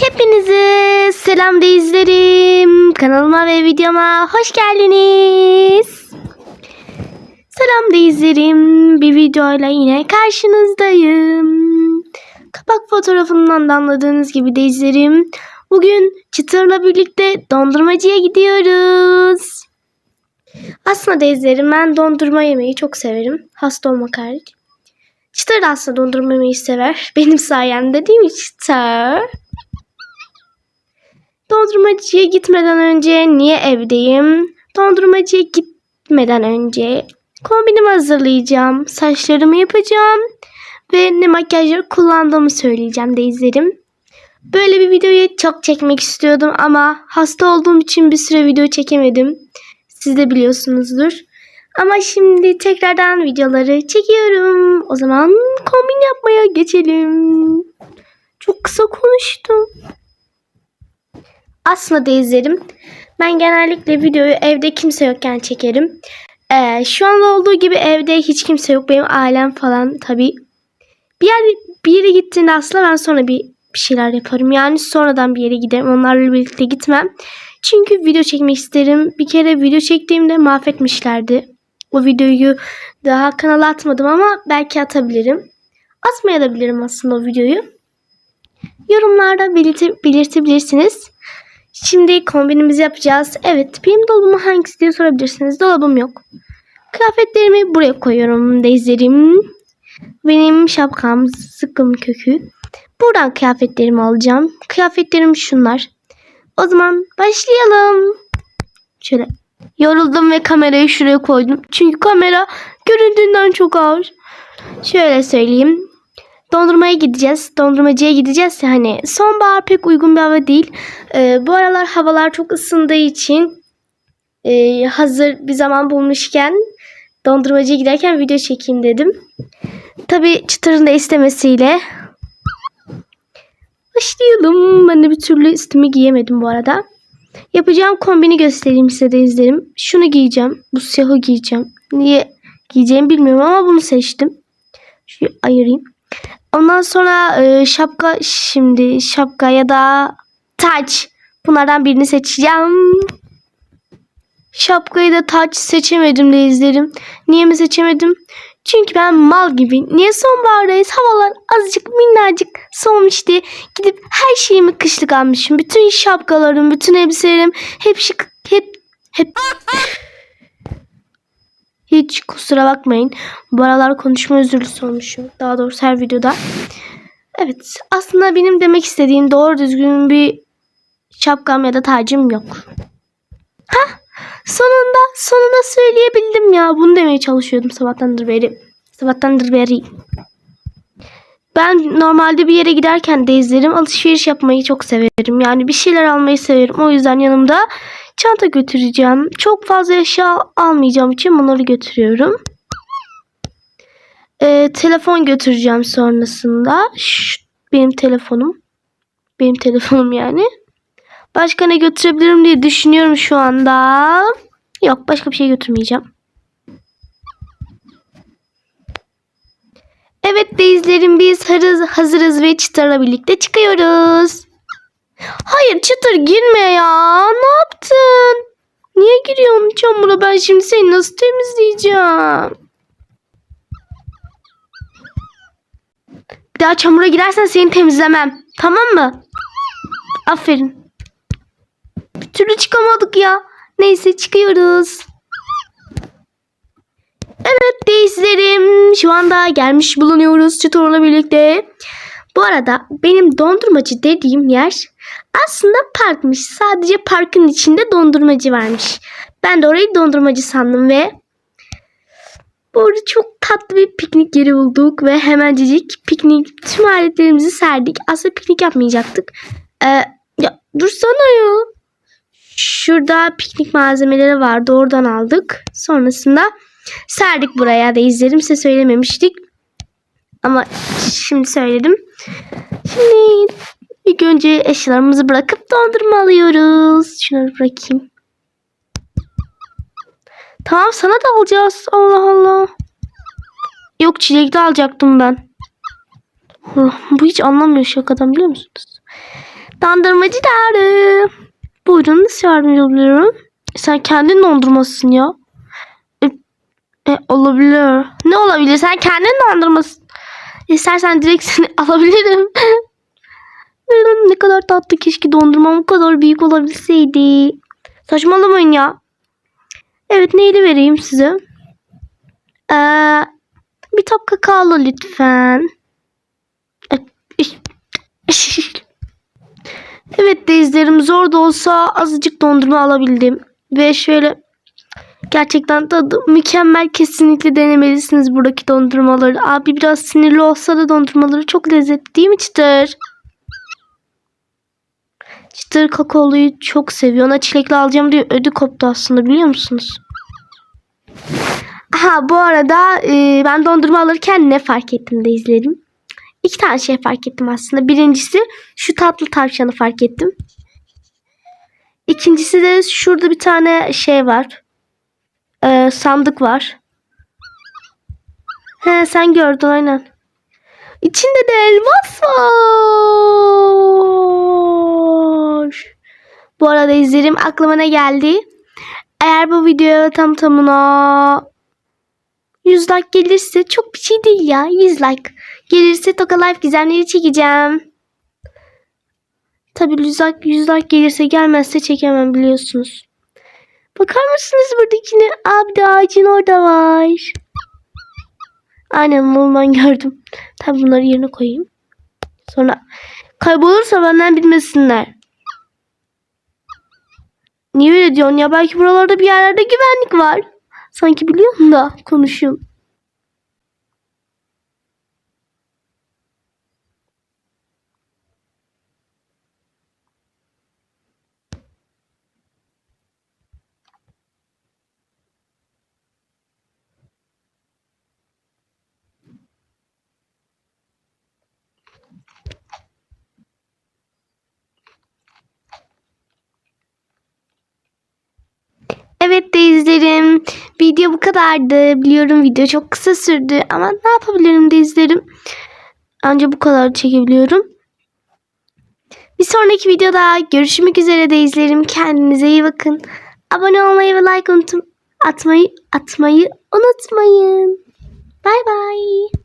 Hepinize selam izlerim. Kanalıma ve videoma hoş geldiniz. Selam izlerim. Bir videoyla yine karşınızdayım. Kapak fotoğrafından da anladığınız gibi de izlerim. Bugün Çıtır'la birlikte dondurmacıya gidiyoruz. Aslında izlerim ben dondurma yemeyi çok severim. Hasta olmak hariç. Çıtır da aslında dondurma yemeyi sever. Benim sayemde değil mi Çıtır? Dondurmacıya gitmeden önce niye evdeyim? Dondurmacıya gitmeden önce kombinimi hazırlayacağım. Saçlarımı yapacağım. Ve ne makyajları kullandığımı söyleyeceğim de izlerim. Böyle bir videoyu çok çekmek istiyordum ama hasta olduğum için bir süre video çekemedim. Siz de biliyorsunuzdur. Ama şimdi tekrardan videoları çekiyorum. O zaman kombin yapmaya geçelim. Çok kısa konuştum. Aslında da izlerim. Ben genellikle videoyu evde kimse yokken çekerim. Ee, şu anda olduğu gibi evde hiç kimse yok. Benim ailem falan tabii. Bir yer bir yere gittiğinde aslında ben sonra bir, bir şeyler yaparım. Yani sonradan bir yere giderim. Onlarla birlikte gitmem. Çünkü video çekmek isterim. Bir kere video çektiğimde mahvetmişlerdi. O videoyu daha kanala atmadım ama belki atabilirim. Atmaya da bilirim aslında o videoyu. Yorumlarda belirte, belirtebilirsiniz. Şimdi kombinimizi yapacağız. Evet benim dolabım hangisi diye sorabilirsiniz. Dolabım yok. Kıyafetlerimi buraya koyuyorum Dezlerim. Benim şapkam sıkım kökü. Buradan kıyafetlerimi alacağım. Kıyafetlerim şunlar. O zaman başlayalım. Şöyle yoruldum ve kamerayı şuraya koydum. Çünkü kamera göründüğünden çok ağır. Şöyle söyleyeyim. Dondurmaya gideceğiz. Dondurmacıya gideceğiz ya hani sonbahar pek uygun bir hava değil. Ee, bu aralar havalar çok ısındığı için e, hazır bir zaman bulmuşken dondurmacıya giderken video çekeyim dedim. Tabi çıtırın da istemesiyle başlayalım. Ben de bir türlü üstümü giyemedim bu arada. Yapacağım kombini göstereyim size de izlerim. Şunu giyeceğim. Bu siyahı giyeceğim. Niye giyeceğimi bilmiyorum ama bunu seçtim. Şunu ayırayım. Ondan sonra e, şapka şimdi şapka ya da taç. Bunlardan birini seçeceğim. Şapkayı da taç seçemedim de izlerim. Niye mi seçemedim? Çünkü ben mal gibi. Niye sonbahardayız? Havalar azıcık minnacık soğumuş diye gidip her şeyimi kışlık almışım. Bütün şapkalarım, bütün elbiselerim hep hep hep hiç kusura bakmayın. Bu aralar konuşma özürlüsü olmuşum. Daha doğrusu her videoda. Evet. Aslında benim demek istediğim doğru düzgün bir şapkam ya da tacım yok. Ha? Sonunda, sonunda söyleyebildim ya. Bunu demeye çalışıyordum sabahtandır beri. Sabahtandır beri. Ben normalde bir yere giderken de izlerim. Alışveriş yapmayı çok severim. Yani bir şeyler almayı severim. O yüzden yanımda çanta götüreceğim. Çok fazla eşya almayacağım için bunları götürüyorum. Ee, telefon götüreceğim sonrasında. Şu, benim telefonum. Benim telefonum yani. Başka ne götürebilirim diye düşünüyorum şu anda. Yok başka bir şey götürmeyeceğim. Evet izlerim biz hazırız, hazırız ve Çıtır'la birlikte çıkıyoruz. Hayır Çıtır girme ya. Ne yaptın? Niye giriyorsun çamura? Ben şimdi seni nasıl temizleyeceğim? Bir daha çamura girersen seni temizlemem. Tamam mı? Aferin. Bir türlü çıkamadık ya. Neyse çıkıyoruz. Evet değizlerim. Şu anda gelmiş bulunuyoruz Çıtor'la birlikte. Bu arada benim dondurmacı dediğim yer aslında parkmış. Sadece parkın içinde dondurmacı varmış. Ben de orayı dondurmacı sandım ve bu arada çok tatlı bir piknik yeri bulduk ve hemencecik piknik tüm aletlerimizi serdik. Aslında piknik yapmayacaktık. Ee, ya dursana ya. Şurada piknik malzemeleri vardı. Oradan aldık. Sonrasında serdik buraya da izlerim size söylememiştik. Ama şimdi söyledim. Şimdi ilk önce eşyalarımızı bırakıp dondurma alıyoruz. Şunları bırakayım. Tamam sana da alacağız. Allah Allah. Yok çilekli alacaktım ben. Allah, bu hiç anlamıyor şakadan biliyor musunuz? Dondurmacıları. Buyurun nasıl yardımcı olabilirim? Sen kendin dondurmasın ya. E, e, olabilir. Ne olabilir? Sen kendin dondurmasın. İstersen direkt seni alabilirim. ne kadar tatlı keşke dondurmam bu kadar büyük olabilseydi. Saçmalamayın ya. Evet neyle vereyim size? Ee, bir top kakaolu lütfen. Evet denizlerim zor da olsa azıcık dondurma alabildim. Ve şöyle gerçekten tadı mükemmel kesinlikle denemelisiniz buradaki dondurmaları. Abi biraz sinirli olsa da dondurmaları çok lezzetli değil mi Çıtır? Çıtır kakaoluyu çok seviyor. Ona çilekli alacağım diye ödü koptu aslında biliyor musunuz? Aha bu arada e, ben dondurma alırken ne fark ettim de izlerim. İki tane şey fark ettim aslında. Birincisi şu tatlı tavşanı fark ettim. İkincisi de şurada bir tane şey var. Ee, sandık var. He sen gördün aynen. İçinde de elmas var. Bu arada izlerim aklıma ne geldi? Eğer bu video tam tamına 100 like gelirse çok bir şey değil ya. 100 like. Gelirse Toka Life gizemleri çekeceğim. Tabii 100 like, 100 like gelirse gelmezse çekemem biliyorsunuz. Bakar mısınız buradakine? Abi de ağacın orada var. Aynen ondan gördüm. Tabii bunları yerine koyayım. Sonra kaybolursa benden bilmesinler. Niye öyle diyorsun ya? Belki buralarda bir yerlerde güvenlik var. Sanki biliyorum da konuşuyorum. Evet de izlerim. Video bu kadardı. Biliyorum video çok kısa sürdü ama ne yapabilirim de izlerim. Anca bu kadar çekebiliyorum. Bir sonraki videoda görüşmek üzere de izlerim. Kendinize iyi bakın. Abone olmayı ve like unutum atmayı atmayı unutmayın. Bay bay.